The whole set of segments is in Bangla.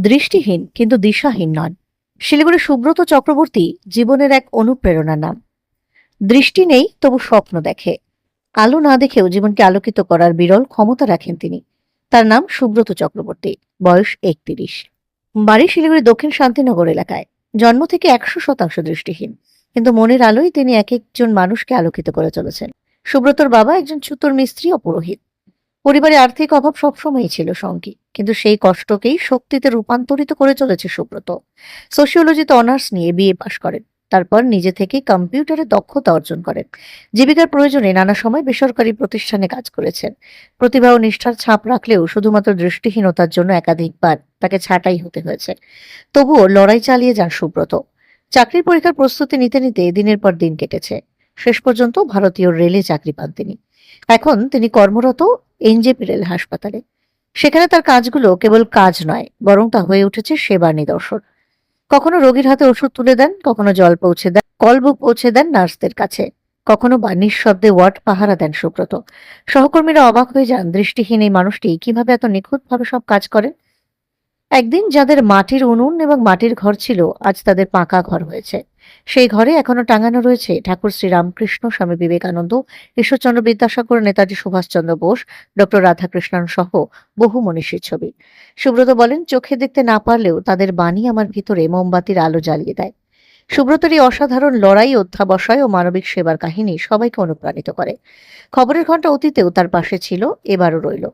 দৃষ্টিহীন কিন্তু দিশাহীন নন। শিলিগুড়ি সুব্রত চক্রবর্তী জীবনের এক অনুপ্রেরণার নাম। দৃষ্টি নেই, তবু স্বপ্ন দেখে। আলো না দেখেও জীবনকে আলোকিত করার বিরল ক্ষমতা রাখেন তিনি। তার নাম সুব্রত চক্রবর্তী, বয়স একত্রিশ। বাড়ি শিলিগুড়ি দক্ষিণ শান্তিনগর এলাকায়। জন্ম থেকে একশো শতাংশ দৃষ্টিহীন। কিন্তু মনের আলোয় তিনি এক একজন মানুষকে আলোকিত করে চলেছেন। সুব্রতর বাবা একজন ছুতোর মিস্ত্রি ও পুরোহিত। পরিবারে আর্থিক অভাব সবসময়ই ছিল সঙ্গী, কিন্তু সেই কষ্টকেই শক্তিতে রূপান্তরিত করে চলেছে সুব্রত। সোশিওলজিতে অনার্স নিয়ে বিএ পাশ করেন, তারপর নিজে থেকে কম্পিউটারে দক্ষতা অর্জন করেন। জীবিকার প্রয়োজনে নানা সময় বেসরকারি প্রতিষ্ঠানে কাজ করেছেন। প্রতিভা ও নিষ্ঠার ছাপ রাখলেও শুধুমাত্র দৃষ্টিহীনতার জন্য একাধিকবার তাকে ছাঁটাই হতে হয়েছে। তবুও লড়াই চালিয়ে যান সুব্রত। চাকরির পরীক্ষার প্রস্তুতি নিতে নিতে দিনের পর দিন কেটেছে। শেষ পর্যন্ত ভারতীয় রেলে চাকরি পান তিনি। এখন তিনি কর্মরত এনজেপি রেল হাসপাতালে। সেখানে তার কাজগুলো কেবল কাজ নয়, বরং তা হয়ে উঠেছে সেবার নিদর্শন। কখনো রোগীর হাতে ওষুধ তুলে দেন, কখনো জল পৌঁছে দেন কলবুক পৌঁছে দেন নার্সদের কাছে। কখনো বা নিঃশব্দে ওয়ার্ড পাহারা দেন সুব্রত। সহকর্মীরা অবাক হয়ে যান, দৃষ্টিহীন এই মানুষটি কীভাবে এত নিখুঁতভাবে সব কাজ করেন? একদিন যাদের মাটির উনুন এবং মাটির ঘর ছিল, আজ তাদের পাকা ঘর হয়েছে। সেই ঘরে এখনও টাঙানো রয়েছে ঠাকুর শ্রীরামকৃষ্ণ, স্বামী বিবেকানন্দ, ঈশ্বরচন্দ্র বিদ্যাসাগর, নেতাজি সুভাষচন্দ্র বোস, ডক্টর রাধাকৃষ্ণন সহ বহু মনীষীর ছবি। সুব্রত বলেন, চোখে দেখতে না পারলেও তাদের বাণী আমার ভিতরে মোমবাতির আলো জ্বালিয়ে দেয়। সুব্রতের এই অসাধারণ লড়াই, অধ্যাবসায় ও মানবিক সেবার কাহিনী সবাইকে অনুপ্রাণিত করে। খবরের ঘণ্টা অতীতেও তার পাশে ছিল, এবারও রইল।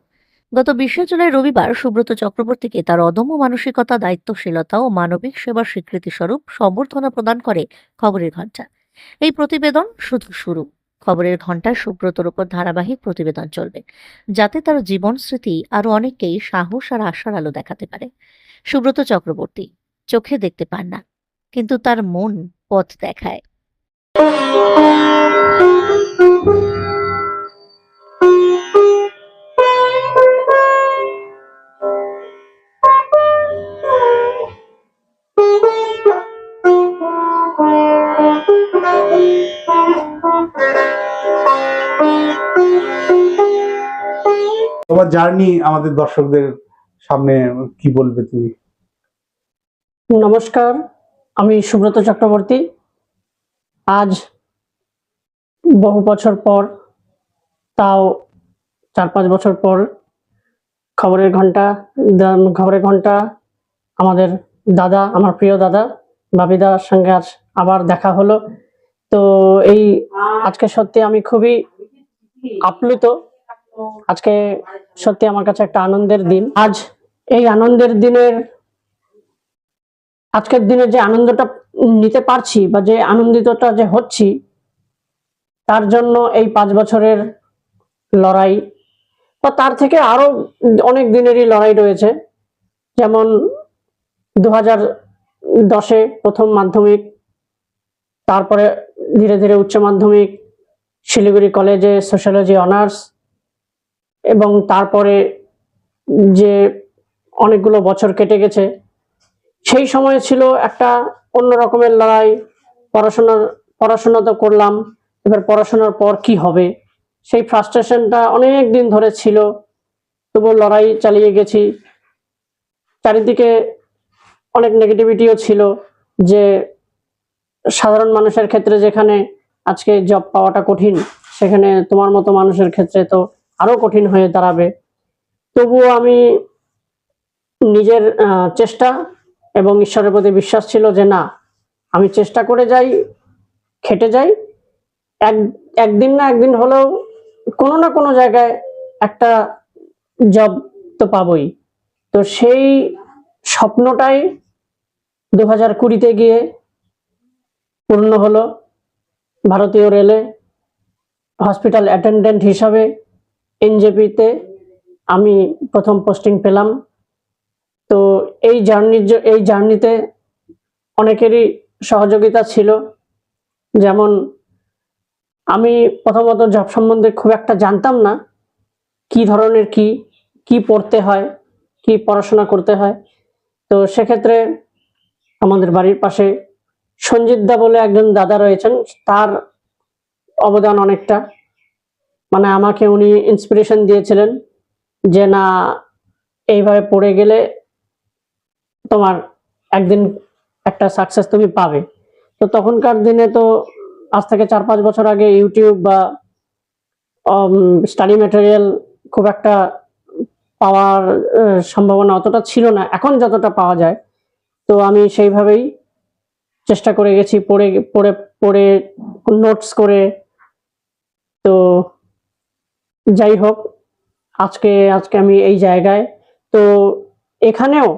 গত বিশে জুলাই রবিবার সুব্রত চক্রবর্তীকে তার অদম্য মানসিকতা, দায়িত্বশীলতা ও মানবিক সেবার স্বীকৃতি স্বরূপ সম্বর্ধনা প্রদান করে খবরের ঘণ্টা। এই প্রতিবেদন শুধু শুরু। খবরের ঘণ্টায় সুব্রতর উপর ধারাবাহিক প্রতিবেদন চলবে, যাতে তার জীবন স্মৃতি আরও অনেককেই সাহস আর আশার আলো দেখাতে পারে। সুব্রত চক্রবর্তী চোখে দেখতে পান না, কিন্তু তার মন পথ দেখায়। তোমার জার্নি আমাদের দর্শকদের সামনে কি বলবে তুমি? নমস্কার, আমি সুব্রত চক্রবর্তী। আজ বহু বছর পর, তাও চার পাঁচ বছর পর, খবরের ঘণ্টা খবরের ঘণ্টা আমাদের দাদা, আমার প্রিয় দাদা, বাবিদার সঙ্গে আজ আবার দেখা হলো। তো এই আজকে সত্যি আমি খুবই আপ্লুত আজকে সত্যি আমার কাছে একটা আনন্দের দিন। আজ এই আনন্দের দিনের, আজকের দিনে যে আনন্দটা নিতে পারছি বা যে আনন্দিতটা যে হচ্ছি, তার জন্য এই পাঁচ বছরের লড়াই বা তার থেকে আরও অনেক দিনেরই লড়াই রয়েছে। যেমন দু হাজার দশে প্রথম মাধ্যমিক, তারপরে ধীরে ধীরে উচ্চ মাধ্যমিক, শিলিগুড়ি কলেজে সোশ্যালজি অনার্স এবং তারপরে যে অনেকগুলো বছর কেটে গেছে, সেই সময় ছিল একটা অন্য রকমের লড়াই। পড়াশোনার, পড়াশোনা তো করলাম, এবার পড়াশোনার পর কি হবে? সেই ফ্রাস্ট্রেশনটা অনেক দিন ধরে ছিল তবু লড়াই চালিয়ে গেছি। চারিদিকে অনেক নেগেটিভিটিও ছিল যে সাধারণ মানুষের ক্ষেত্রে যেখানে আজকে জব পাওয়াটা কঠিন, সেখানে তোমার মতো মানুষের ক্ষেত্রে তো আরও কঠিন হয়ে দাঁড়াবে। তবুও আমি নিজের চেষ্টা এবং ঈশ্বরের প্রতি বিশ্বাস ছিল যে না, আমি চেষ্টা করে যাই, খেটে যাই। এক, একদিন না একদিন হলেও কোনো না কোনো জায়গায় একটা জব তো পাবই। তো সেই স্বপ্নটাই দু হাজার কুড়িতে গিয়ে পূর্ণ হলো। ভারতীয় রেলে হসপিটাল অ্যাটেন্ডেন্ট হিসাবে এনজেপিতে আমি প্রথম পোস্টিং পেলাম। তো এই জার্নির এই জার্নিতে অনেকেরই সহযোগিতা ছিল। যেমন আমি প্রথমত জব সম্বন্ধে খুব একটা জানতাম না। কি ধরনের কি কি পড়তে হয়, কি পড়াশোনা করতে হয়। তো সেক্ষেত্রে আমাদের বাড়ির পাশে সঞ্জিত দা বলে একজন দাদা রয়েছেন, তার অবদান অনেকটা। মানে আমাকে উনি ইন্সপিরেশন দিয়েছিলেন যে না, এইভাবে পড়ে গেলে তোমার একদিন একটা সাকসেস তুমি পাবে। তো তখনকার দিনে তো আজ থেকে চার পাঁচ বছর আগে ইউটিউব বা স্টাডি ম্যাটেরিয়াল খুব একটা পাওয়ার সম্ভাবনা অতটা ছিল না। এখন যতটা পাওয়া যায়, তো আমি সেইভাবেই চেষ্টা করে গেছি, পড়ে পড়ে পড়ে নোটস করে। তো যাই হোক, আজকে আজকে আমি এই জায়গায়। তো এখানেও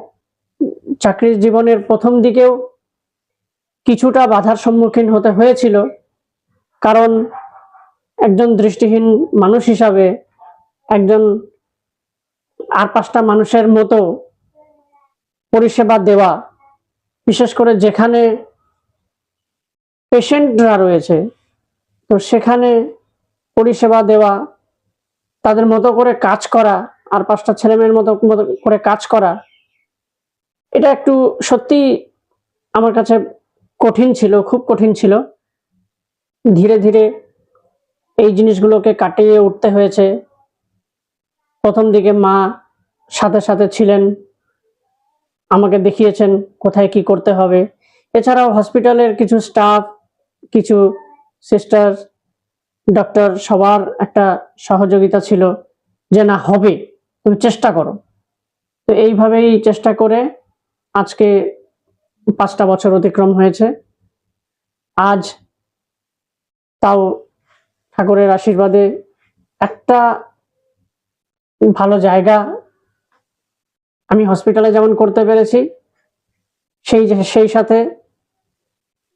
চাকরির জীবনের প্রথম দিকেও কিছুটা বাধার সম্মুখীন হতে হয়েছিল। কারণ একজন দৃষ্টিহীন মানুষ হিসাবে একজন আর পাঁচটা মানুষের মতো পরিষেবা দেওয়া, বিশেষ করে যেখানে পেশেন্টরা রয়েছে, তো সেখানে পরিষেবা দেওয়া তাদের মতো করে কাজ করা আর পাঁচটা ছেলেমেয়ের মতো মতো করে কাজ করা, এটা একটু সত্যি আমার কাছে কঠিন ছিল, খুব কঠিন ছিল। ধীরে ধীরে এই জিনিসগুলোকে কাটিয়ে উঠতে হয়েছে। প্রথম দিকে মা সাথে সাথে ছিলেন, আমাকে দেখিয়েছেন কোথায় কি করতে হবে। এছাড়াও হসপিটালের কিছু স্টাফ, কিছু সিস্টার ডক্টর সবার একটা সহযোগিতা ছিল যে, না, হবে। তুমি চেষ্টা করো। তো এইভাবেই চেষ্টা করে আজকে পাঁচটা বছর অতিক্রম হয়েছে। আজ তাও ঠাকুরের আশীর্বাদে একটা ভালো জায়গা আমি হসপিটালে যেমন করতে পেরেছি, সেই সেই সাথে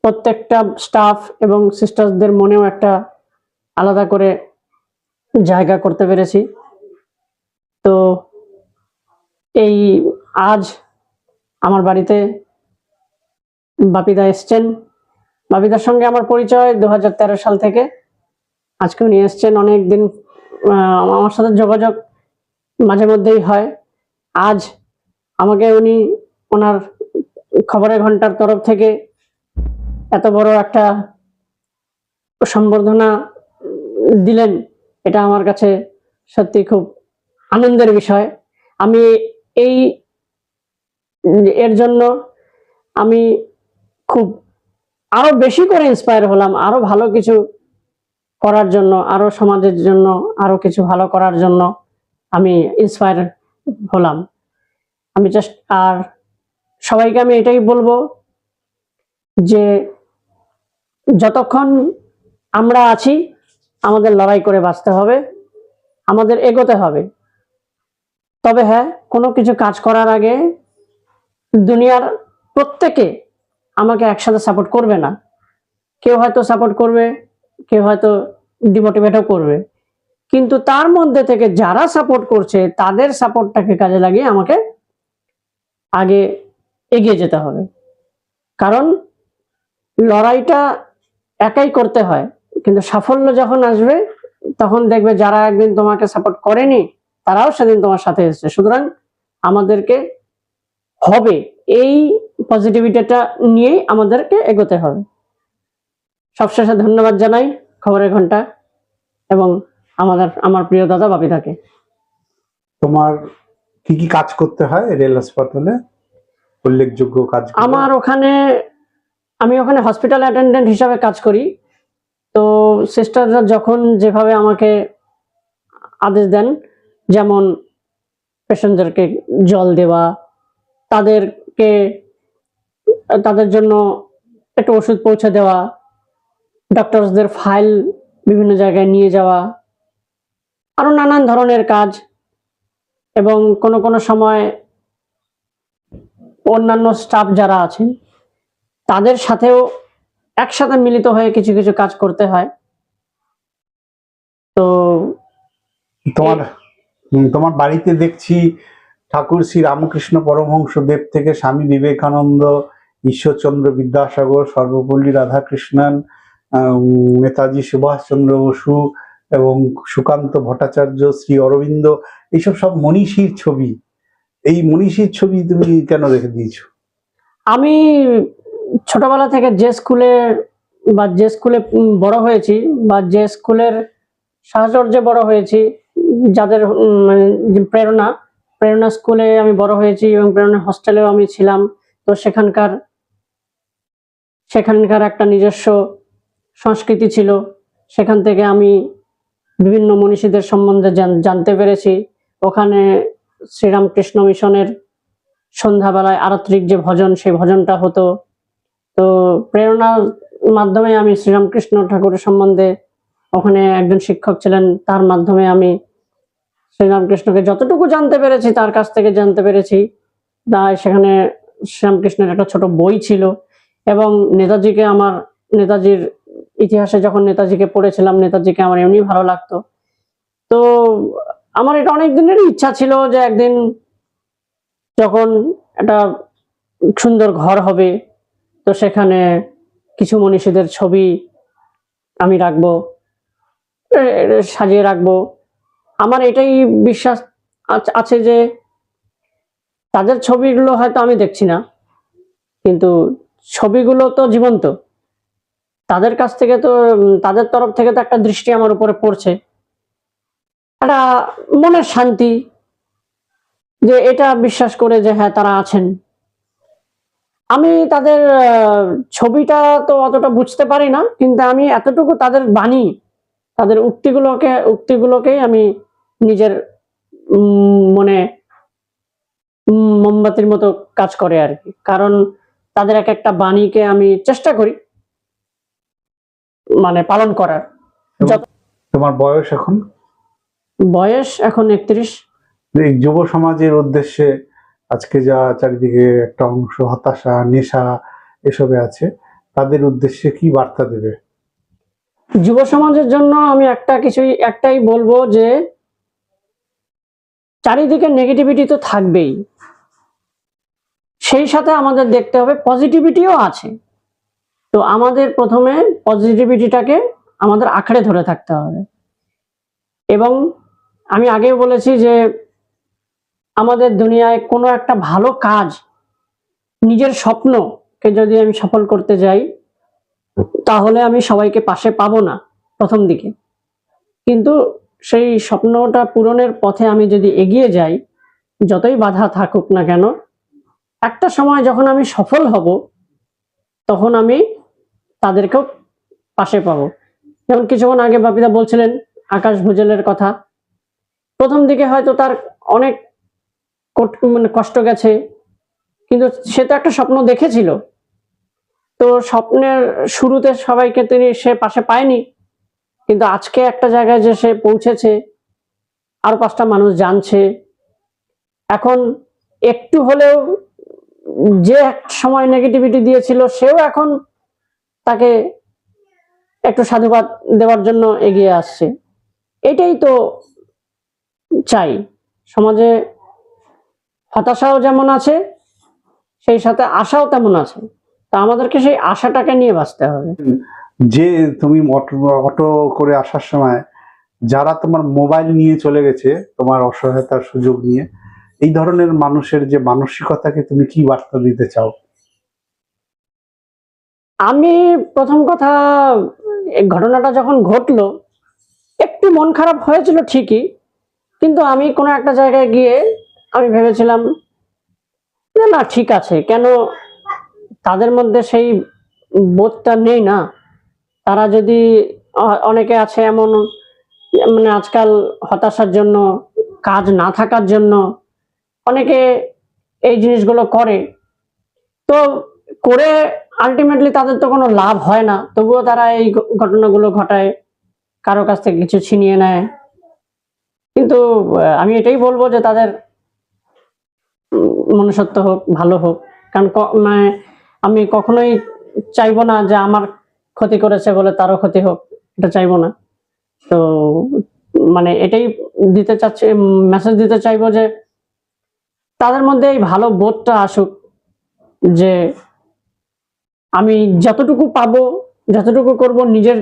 প্রত্যেকটা স্টাফ এবং সিস্টারদের মনেও একটা আলাদা করে জায়গা করতে পেরেছি। তো এই আজ আমার বাড়িতে বাপিদা এসছেন। বাপিদার সঙ্গে আমার পরিচয় দু হাজার তেরো সাল থেকে। আজকে উনি এসছেন অনেক দিন আমার সাথে যোগাযোগ মাঝে মধ্যেই হয়। আজ আমাকে উনি ওনার খবরের ঘণ্টার তরফ থেকে এত বড় একটা সম্বর্ধনা দিলেন, এটা আমার কাছে সত্যি খুব আনন্দের বিষয়। আমি এই, এর জন্য আমি খুব আরও বেশি করে ইন্সপায়ার হলাম, আরও ভালো কিছু করার জন্য, আরও সমাজের জন্য, আরও কিছু ভালো করার জন্য আমি ইন্সপায়ার হলাম। আমি জাস্ট আর সবাইকে আমি এটাই বলব যে যতক্ষণ আমরা আছি আমাদের লড়াই করে বাঁচতে হবে, আমাদের এগোতে হবে। তবে হ্যাঁ কোনো কিছু কাজ করার আগে দুনিয়ার প্রত্যেকে আমাকে একসাথে সাপোর্ট করবে না। কেউ হয়তো সাপোর্ট করবে, কেউ হয়তো ডিমোটিভেটও করবে। কিন্তু তার মধ্যে থেকে যারা সাপোর্ট করছে, তাদের সাপোর্টটাকে কাজে লাগিয়ে আমাকে আগে এগিয়ে যেতে হবে। কারণ লড়াইটা একাই করতে হয়। কিন্তু সাফল্য যখন আসবে তখন দেখবে যারা একদিন তোমাকে সাপোর্ট করেনি তারাও সেদিন তোমার সাথে এসেছে। সুতরাং আমাদেরকে হবে। এই পজিটিভিটিটা নিয়েই আমাদেরকে এগোতে হবে। সবশেষে ধন্যবাদ জানাই খবরের ঘণ্টা এবং আমাদের আমার প্রিয় দাদা বাপিদাকে। তোমার কি কি কাজ করতে হয় রেল হাসপাতালে? উল্লেখযোগ্য কাজ আমার ওখানে আমি ওখানে হসপিটাল অ্যাটেন্ডেন্ট হিসাবে কাজ করি। তো সিস্টাররা যখন যেভাবে আমাকে আদেশ দেন, যেমন পেশেন্টদেরকে জল দেওয়া, তাদেরকে, তাদের জন্য একটু ওষুধ পৌঁছে দেওয়া ডক্টরসদের ফাইল বিভিন্ন জায়গায় নিয়ে যাওয়া আরও নানান ধরনের কাজ এবং কোনো কোনো সময় অন্যান্য স্টাফ যারা আছেন, তাদের সাথেও একসাথে মিলিত হয়ে কিছু কিছু কাজ করতে হয়। তো তোমার তোমার বাড়িতে দেখছি ঠাকুর শ্রী রামকৃষ্ণ পরমহংস দেব থেকে স্বামী বিবেকানন্দ ঈশ্বরচন্দ্র বিদ্যাসাগর সর্বপল্লী রাধাকৃষ্ণন নেতাজি সুভাষচন্দ্র বসু এবং সুকান্ত ভট্টাচার্য শ্রী অরবিন্দ এইসব সব মনীষীর ছবি। এই মনীষীর ছবি তুমি কেন রেখে দিয়েছ? আমি ছোটবেলা থেকে যে স্কুলে, বা যে স্কুলে বড় হয়েছি, বা যে স্কুলের সাহচর্যে বড় হয়েছি, যাদের মানে প্রেরণা প্রেরণা স্কুলে আমি বড় হয়েছি এবং প্রেরণা হস্টেলেও আমি ছিলাম, তো সেখানকার সেখানকার একটা নিজস্ব সংস্কৃতি ছিল। সেখান থেকে আমি বিভিন্ন মনীষীদের সম্বন্ধে জানতে পেরেছি। ওখানে শ্রীরামকৃষ্ণ মিশনের সন্ধ্যাবেলায় আরাত্রিক যে ভজন, সেই ভজনটা হতো। তো প্রেরণার মাধ্যমে আমি শ্রীরামকৃষ্ণ ঠাকুরের সম্বন্ধে ওখানে একজন শিক্ষক ছিলেন, তার মাধ্যমে আমি শ্রীরামকৃষ্ণকে যতটুকু জানতে পেরেছি, তার কাছ থেকে জানতে পেরেছি। তাই সেখানে শ্রীরামকৃষ্ণের একটা ছোট বই ছিল এবং নেতাজিকে আমার, নেতাজির ইতিহাসে যখন নেতাজিকে পড়েছিলাম, নেতাজিকে আমার এমনি ভালো লাগতো। তো আমার এটা অনেক দিনেরই ইচ্ছা ছিল যে একদিন যখন একটা সুন্দর ঘর হবে তো সেখানে কিছু মনীষীদের ছবি আমি রাখব সাজিয়ে রাখব। আমার এটাই বিশ্বাস আছে যে তাদের ছবিগুলো হয়তো আমি দেখছি না, কিন্তু ছবিগুলো তো জীবন্ত। তাদের কাছ থেকে তো তাদের তরফ থেকে তো একটা দৃষ্টি আমার উপরে পড়ছে। একটা মনের শান্তি যে এটা বিশ্বাস করে যে হ্যাঁ তারা আছেন। আমি তাদের ছবিটা তো অতটা বুঝতে পারি না কিন্তু আমি এতটুকু তাদের বাণী তাদের উক্তিগুলোকে উক্তিগুলোকেই আমি নিজের মনে মোমবাতির মতো কাজ করে আর কি। কারণ তাদের এক একটা বাণীকে আমি চেষ্টা করি মানে পালন করার। তোমার বয়স এখন? বয়স এখন একত্রিশ। যুব সমাজের উদ্দেশ্যে আজকে যা চারিদিকে একটা অংশ হতাশা, নেশা এসবে আছে, তাদের উদ্দেশ্যে কি বার্তা দেবে? যুব সমাজের জন্য আমি একটা কিছুই, একটাই বলব যে চারিদিকে নেগেটিভিটি তো থাকবেই। সেই সাথে আমাদের দেখতে হবে পজিটিভিটিও আছে। তো আমাদের প্রথমে পজিটিভিটিটাকে আমাদের আঁকড়ে ধরে থাকতে হবে। এবং আমি আগেও বলেছি যে আমাদের দুনিয়ায় কোনো একটা ভালো কাজ, নিজের স্বপ্নকে যদি আমি সফল করতে যাই, তাহলে আমি সবাইকে পাশে পাবো না, প্রথম দিকে। কিন্তু সেই স্বপ্নটা পূরণের পথে আমি যদি এগিয়ে যাই, যতই বাধা থাকুক না কেন, একটা সময় যখন আমি সফল হব, তখন আমি তাদেরকেও পাশে পাবো। যেমন কিছুক্ষণ আগে বাপিদা বলছিলেন, আকাশ ভুজেলের কথা। প্রথম দিকে হয়তো তার অনেক মানে কষ্ট গেছে। কিন্তু সে তো একটা স্বপ্ন দেখেছিল। তো স্বপ্নের শুরুতে সবাইকে তিনি সে পাশে পায়নি। কিন্তু আজকে একটা জায়গায় যে সে পৌঁছেছে, আরও পাঁচটা মানুষ জানছে। এখন একটু হলেও যে এক সময় নেগেটিভিটি দিয়েছিল, সেও এখন তাকে একটু সাধুবাদ দেওয়ার জন্য এগিয়ে আসছে। এটাই তো চাই। সমাজে হতাশাও যেমন আছে সেই সাথে আশাও তেমন আছে। তা আমাদেরকে সেই আশাটাকে নিয়ে বাঁচতে হবে। যে তুমি অটো- করে আসার সময় যারা তোমার মোবাইল নিয়ে চলে গেছে তোমার অসহায়তার সুযোগ নিয়ে এই ধরনের মানুষের যে মানসিকতাকে তুমি কি বার্তা দিতে চাও? আমি প্রথম কথা এই ঘটনাটা যখন ঘটলো একটু মন খারাপ হয়েছিল ঠিকই কিন্তু আমি কোনো একটা জায়গায় গিয়ে আমি ভেবেছিলাম যে না, ঠিক আছে। কেন তাদের মধ্যে সেই বোধটা নেই না? তারা যদি অনেকে আছে এমন মানে আজকাল হতাশার জন্য, কাজ না থাকার জন্য অনেকে এই জিনিসগুলো করে। তো করে আলটিমেটলি তাদের তো কোনো লাভ হয় না। তবুও তারা এই ঘটনাগুলো ঘটায়, কারও কাছ থেকে কিছু ছিনিয়ে নেয়। কিন্তু আমি এটাই বলব যে তাদের মনুষ্যত্ব হোক, ভালো হোক। কারণ মানে আমি কখনোই চাইব না যে আমার ক্ষতি করেছে বলে তারও ক্ষতি হোক, এটা চাইব না। তো মানে এটাই দিতে চাচ্ছি মেসেজ দিতে চাইব যে তাদের মধ্যে এই ভালো বোধটা আসুক যে আমি যতটুকু পাবো, যতটুকু করব, নিজের,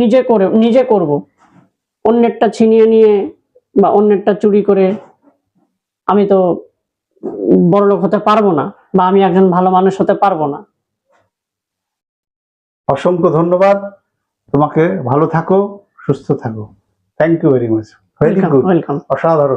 নিজে করে, নিজে করব। অন্যেরটা ছিনিয়ে নিয়ে বা অন্যেরটা চুরি করে আমি তো বড় লোক হতে পারব না বা আমি একজন ভালো মানুষ হতে পারব না। অসংখ্য ধন্যবাদ। তোমাকে ভালো থাকো সুস্থ থাকো। Thank you very much very good welcome অসাধারণ।